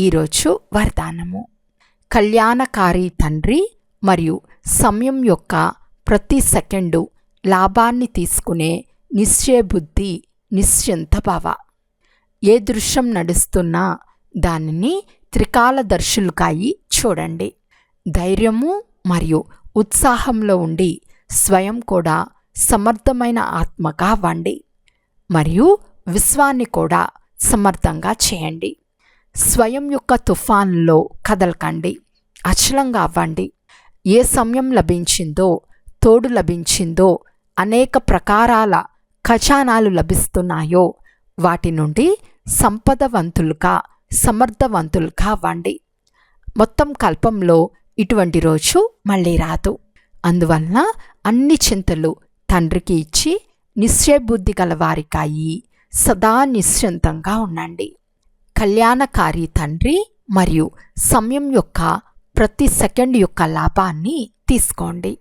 ఈరోజు వరదానము. కళ్యాణకారి తండ్రి మరియు సమయం యొక్క ప్రతి సెకండు లాభాన్ని తీసుకునే నిశ్చయబుద్ధి నిశ్చింత భావ. ఏ దృశ్యం నడుస్తున్నా దానిని త్రికాలదర్శులుగాయి చూడండి. ధైర్యము మరియు ఉత్సాహంలో ఉండి స్వయం కూడా సమర్థమైన ఆత్మగా వండి. మరియు విశ్వాన్ని కూడా సమర్థంగా చేయండి. స్వయం యొక్క తుఫాన్లో కదలకండి. అచలంగా అవ్వండి. ఏ సమయం లభించిందో తోడు లభించిందో అనేక ప్రకారాల ఖజానాలు లభిస్తున్నాయో వాటి నుండి సంపదవంతులుగా సమర్థవంతులుగా అవ్వండి. మొత్తం కల్పంలో ఇటువంటి రోజు మళ్ళీ రాదు. అందువలన అన్ని చింతలు తండ్రికి ఇచ్చి నిశ్చయబుద్ధి గల వారికాయి సదా నిశ్చింతంగా ఉండండి. కళ్యాణకారి తండ్రి మరియు సమయం యొక్క ప్రతి సెకండ్ యొక్క లాభాన్ని తీసుకోండి.